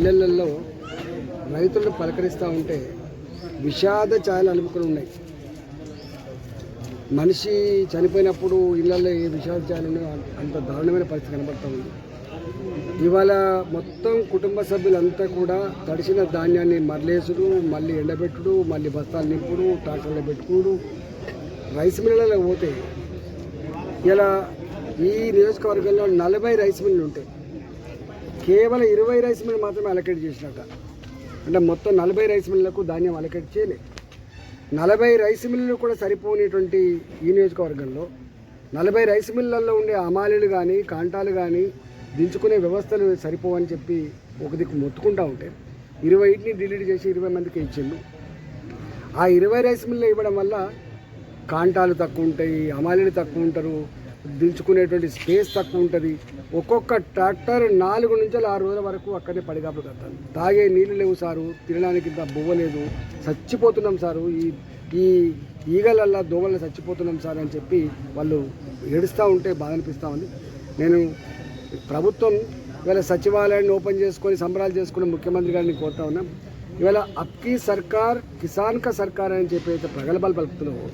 ఇళ్ళలో రైతులను పలకరిస్తూ ఉంటే విషాద ఛాయలు అనుకుని ఉన్నాయి. మనిషి చనిపోయినప్పుడు ఇళ్ళలో ఏ విషాద ఛాయలు అంత దారుణమైన పరిస్థితి కనబడుతూ ఉంది. ఇవాళ మొత్తం కుటుంబ సభ్యులంతా కూడా తడిసిన ధాన్యాన్ని మరలేసుడు మళ్ళీ ఎండబెట్టుడు మళ్ళీ బస్తాలు నింపుడు ట్రాక్టర్లో పెట్టుకుడు రైస్ మిల్లులలో పోతే ఇలా ఈ నియోజకవర్గంలో నలభై రైస్ మిల్లులు ఉంటాయి. కేవలం ఇరవై రైస్ మిల్లు మాత్రమే అలకేట్ చేసినట్ట అంటే మొత్తం నలభై రైస్ మిల్లకు ధాన్యం అలకేట్ చేయలే. నలభై రైస్ మిల్లులు కూడా సరిపోనిటువంటి ఈ నియోజకవర్గంలో నలభై రైస్ మిల్లల్లో ఉండే అమాలీలు కానీ కాంటాలు కానీ దించుకునే వ్యవస్థలు సరిపోవని చెప్పి ఒక దిక్కు మొత్తుకుంటా ఉంటే ఇరవైటిని డిలీట్ చేసి ఇరవై మందికి ఇచ్చిండు. ఆ ఇరవై రైస్ మిల్లు ఇవ్వడం వల్ల కాంటాలు తక్కువ ఉంటాయి అమాలీలు తక్కువ ఉంటారు దించుకునేటువంటి స్పేస్ తక్కువ ఉంటుంది. ఒక్కొక్క ట్రాక్టర్ నాలుగు నుంచి ఆరు రోజుల వరకు అక్కడే పడిగాపులు కట్టాలి తాగే నీళ్ళు లేవు సారు తినడానికి ఇంత బువ్వ లేదు. చచ్చిపోతున్నాం సారు. ఈ ఈ ఈగలల్లా దోమల్లో చచ్చిపోతున్నాం సార్ అని చెప్పి వాళ్ళు ఏడుస్తూ ఉంటే బాధ అనిపిస్తూ ఉంది. నేను ప్రభుత్వం ఇవాళ సచివాలయాన్ని ఓపెన్ చేసుకొని సంబరాలు చేసుకున్న ముఖ్యమంత్రి గారిని కోరుతా ఉన్నాం. ఇవాళ అక్కీ సర్కార్ కిసాన్ కా సర్కార్ అని చెప్పి అయితే ప్రగల్భాలు పలుకుతున్నావు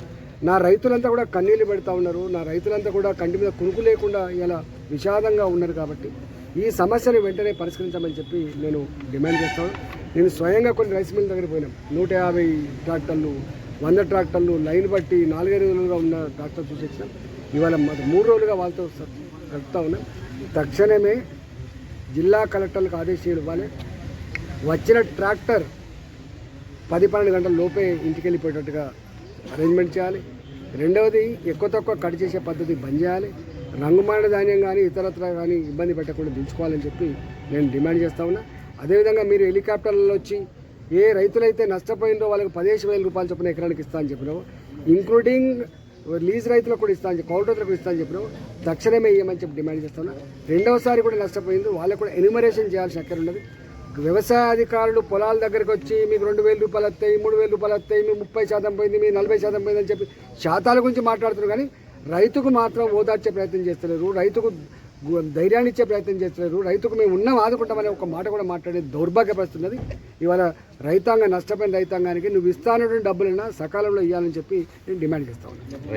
నా రైతులంతా కూడా కన్నీళ్ళు పెడతా ఉన్నారు. నా రైతులంతా కూడా కంటి మీద కునుకు లేకుండా ఇలా విషాదంగా ఉన్నారు కాబట్టి ఈ సమస్యను వెంటనే పరిష్కరించమని చెప్పి నేను డిమాండ్ చేస్తాను. నేను స్వయంగా కొన్ని రైస్ మిల్ దగ్గర పోయినాం. నూట యాభై ట్రాక్టర్లు వంద ట్రాక్టర్లు లైన్ బట్టి నాలుగైదు రోజులుగా ఉన్న ట్రాక్టర్ చూసి వచ్చినాం. ఇవాళ మూడు రోజులుగా వాళ్ళతో స- గడుపుతా ఉన్నాం. తక్షణమే జిల్లా కలెక్టర్లకు ఆదేశాలు ఇవ్వాలి. వచ్చిన ట్రాక్టర్ పది పన్నెండు గంటల లోపే ఇంటికి వెళ్ళిపోయేటట్టుగా అరేంజ్మెంట్ చేయాలి. రెండవది ఎక్కువ తక్కువ కట్ చేసే పద్ధతి బంద్ చేయాలి. రంగుమాన ధాన్యం కానీ ఇతరత్ర కానీ ఇబ్బంది పెట్టకుండా దించుకోవాలని చెప్పి నేను డిమాండ్ చేస్తా ఉన్నా. అదేవిధంగా మీరు హెలికాప్టర్లలో వచ్చి ఏ రైతులైతే నష్టపోయిందో వాళ్ళకి పదిహేను వేల రూపాయలు చొప్పున ఎకరానికి ఇస్తా అని చెప్పినావు. ఇంక్లూడింగ్ లీజ్ రైతులకు కూడా ఇస్తా అని చెప్పి కౌంటర్లకు రైతులకు ఇస్తా అని చెప్పినావు. తక్షణమే ఇవ్వమని చెప్పి డిమాండ్ చేస్తున్నా రెండవసారి కూడా నష్టపోయింది. వాళ్ళకు కూడా ఎన్యుమరేషన్ చేయాల్సిన అక్కడ ఉన్నది. వ్యవసాయ అధికారులు పొలాల దగ్గరికి వచ్చి మీకు రెండు వేల రూపాయలు వస్తాయి మూడు వేల రూపాయలు వస్తాయి మీ ముప్పై శాతం పోయింది మీ నలభై శాతం పోయింది అని చెప్పి శాతాల గురించి మాట్లాడుతున్నారు. కానీ రైతుకు మాత్రం ఓదార్చే ప్రయత్నం చేస్తలేరు. రైతుకు ధైర్యాన్నిచ్చే ధైర్యాన్ని ఇచ్చే ప్రయత్నం చేస్తలేరు. రైతుకు మేము ఉన్నాం ఆదుకుంటామనే ఒక మాట కూడా మాట్లాడే దౌర్భాగ్యపరుస్తున్నది ఇవాళ రైతాంగం నష్టపోయిన రైతాంగానికి నువ్వు ఇస్తానటువంటి డబ్బులైనా సకాలంలో ఇవ్వాలని చెప్పి నేను డిమాండ్ చేస్తా ఉన్నాను.